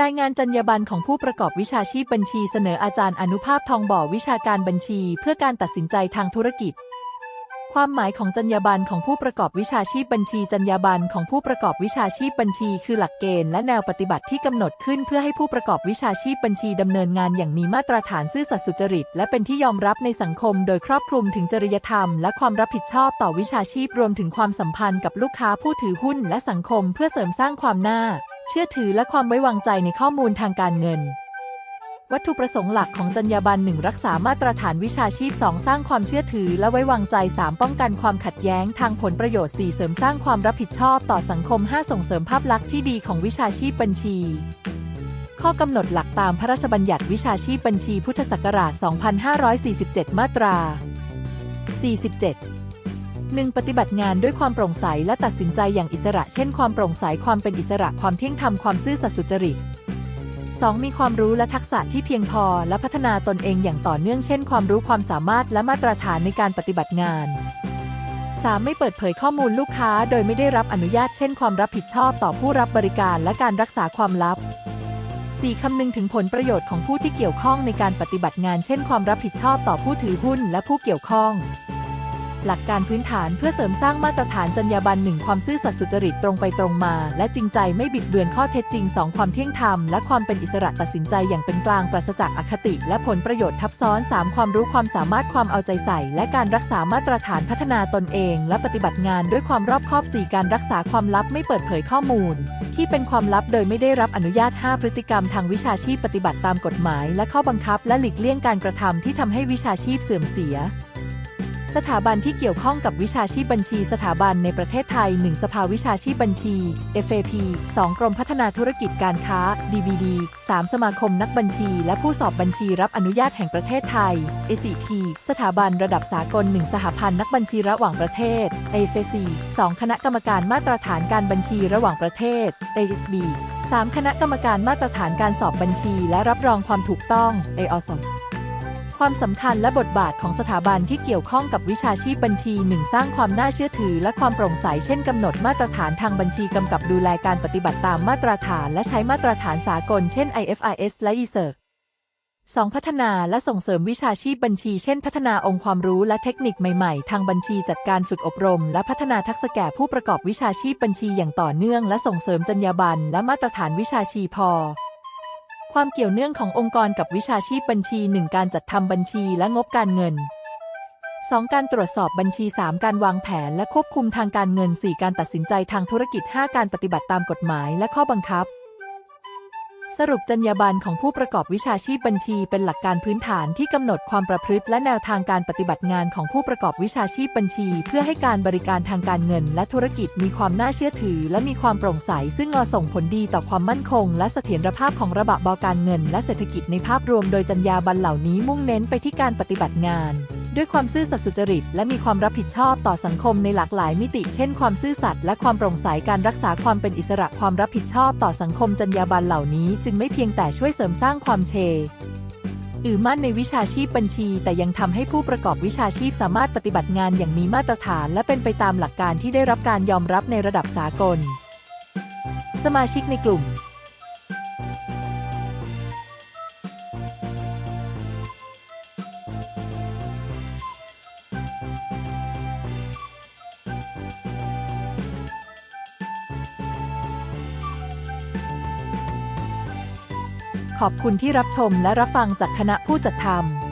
รายงานจรรยาบรรณของผู้ประกอบวิชาชีพบัญชีเสนออาจารย์อนุภาพทองบ่อวิชาการบัญชี เพื่อการตัดสินใจทางธุรกิจ ความหมายของจรรยาบรรณของผู้ประกอบวิชาชีพบัญชีจรรยาบรรณของผู้ประกอบวิชาชีพบัญชี คือหลักเกณฑ์และแนวปฏิบัติที่กำหนดขึ้นเพื่อให้ผู้ประกอบวิชาชีพบัญชีดำเนินงานอย่างมีมาตรฐานซื่อสัตย์สุจริต และเป็นที่ยอมรับในสังคม โดยครอบคลุมถึงจริยธรรม และความรับผิดชอบต่อวิชาชีพรวมถึงความสัมพันธ์กับลูกค้าผู้ถือหุ้น และสังคม เพื่อเสริมสร้างความน่า เชื่อถือและความไว้วางใจในข้อมูลทางการเงิน วัตถุประสงค์หลักของจรรยาบรรณหนึ่งรักษามาตรฐานวิชาชีพ 2 สร้างความเชื่อถือและไว้วางใจ 3 ป้องกันความขัดแย้งทางผลประโยชน์ 4 เสริมสร้างความรับผิดชอบต่อสังคม 5 ส่งเสริมภาพลักษณ์ที่ดีของวิชาชีพบัญชี ข้อกำหนดหลักตามพระราชบัญญัติวิชาชีพบัญชีพุทธศักราช 2547 มาตรา 47 1. ปฏิบัติงานด้วยความโปร่งใสและตัดสินใจอย่างอิสระ เช่น ความโปร่งใส ความเป็นอิสระ ความเที่ยงธรรม ความซื่อสัตย์สุจริต 2. มีความรู้และทักษะที่เพียงพอ และพัฒนาตนเองอย่างต่อเนื่อง เช่น ความรู้ความสามารถและมาตรฐานในการปฏิบัติงาน 3. ไม่เปิดเผยข้อมูลลูกค้า โดยไม่ได้รับอนุญาต เช่น ความรับผิดชอบต่อผู้รับบริการและการรักษาความลับ 4. คำนึงถึงผลประโยชน์ของผู้ที่เกี่ยวข้องในการปฏิบัติงาน เช่น ความรับผิดชอบต่อผู้ถือหุ้นและผู้เกี่ยวข้อง หลักการพื้นฐานเพื่อเสริมสร้างมาตรฐานจรรยาบรรณหนึ่งความซื่อสัตย์สุจริตตรงไปตรงมา และจริงใจไม่บิดเบือนข้อเท็จจริง 2 ความเที่ยงธรรมและความเป็นอิสระตัดสินใจอย่างเป็นกลางปราศจากอคติ และผลประโยชน์ทับซ้อน 3 ความรู้ความสามารถความเอาใจใส่ และการรักษามาตรฐานพัฒนาตนเอง และปฏิบัติงานด้วยความรอบคอบ 4 การรักษาความลับไม่เปิดเผยข้อมูล ที่เป็นความลับโดยไม่ได้รับอนุญาต 5 พฤติกรรมทางวิชาชีพปฏิบัติตามกฎหมาย และข้อบังคับและหลีกเลี่ยงการกระทำที่ทำให้วิชาชีพเสื่อมเสีย สถาบันที่เกี่ยวข้องกับวิชาชีพบัญชีสถาบันในประเทศไทย 1 สภาวิชาชีพบัญชี FAP 2 กรมพัฒนาธุรกิจการค้า DBD 3 สมาคมนักบัญชี และผู้สอบบัญชีรับอนุญาตแห่งประเทศไทย ACT สถาบันระดับสากล 1 สหพันธ์นักบัญชีระหว่างประเทศ AFC 2 คณะกรรมการมาตรฐานการบัญชีระหว่างประเทศ ASB 3 คณะกรรมการมาตรฐานการสอบบัญชี และรับรองความถูกต้อง AOSM ความสำคัญและบทบาทของสถาบันที่เกี่ยวข้องกับวิชาชีพบัญชี 1 สร้างความน่าเชื่อถือ และความโปร่งใส เช่นกำหนดมาตรฐานทางบัญชีกำกับดูแลการปฏิบัติตามมาตรฐานและใช้มาตรฐานสากล เช่น IFRS และ ISEC 2. พัฒนาและส่งเสริมวิชาชีพบัญชี เช่น พัฒนาองค์ความรู้และเทคนิคใหม่ๆ ทางบัญชีจัดการฝึกอบรม และพัฒนาทักษะแก่ผู้ประกอบวิชาชีพบัญชีอย่างต่อเนื่อง และส่งเสริมจรรยาบรรณและมาตรฐานวิชาชีพอ ความเกี่ยวเนื่องขององค์กรกับวิชาชีพบัญชี 1 การจัดทำบัญชีและงบการเงิน 2. การตรวจสอบบัญชี 3 การวางแผนและควบคุมทางการเงิน 4 การตัดสินใจทางธุรกิจ 5 การปฏิบัติตามกฎหมายและข้อบังคับ สรุปจรรยาบรรณของผู้ประกอบวิชาชีพบัญชีเป็นหลักการพื้นฐานที่กำหนดความประพฤติและแนวทางการปฏิบัติงานของผู้ประกอบวิชาชีพบัญชี เพื่อให้การบริการทางการเงิน และธุรกิจมีความน่าเชื่อถือ และมีความโปร่งใส ซึ่งอส่งผลดีต่อความมั่นคง และเสถียรภาพของระบบบการเงิน และเศรษฐกิจในภาพรวม โดยจรรยาบรรณเหล่านี้มุ่งเน้นไปที่การปฏิบัติงาน ด้วยความซื่อสัตย์สุจริต และมีความรับผิดชอบต่อสังคมในหลากหลายมิติ เช่นความซื่อสัตย์และความโปร่งใสการรักษาความเป็นอิสระความรับผิดชอบต่อสังคมจรรยาบรรณเหล่านี้ จึงไม่เพียงแต่ช่วยเสริมสร้างความเชอือมั่นในวิชาชีพบัญชี แต่ยังทำให้ผู้ประกอบวิชาชีพสามารถปฏิบัติงานอย่างมีมาตรฐาน และเป็นไปตามหลักการที่ได้รับการยอมรับในระดับสากล สมาชิกในกลุ่ม ขอบคุณที่รับชมและรับฟังจากคณะผู้จัดทำ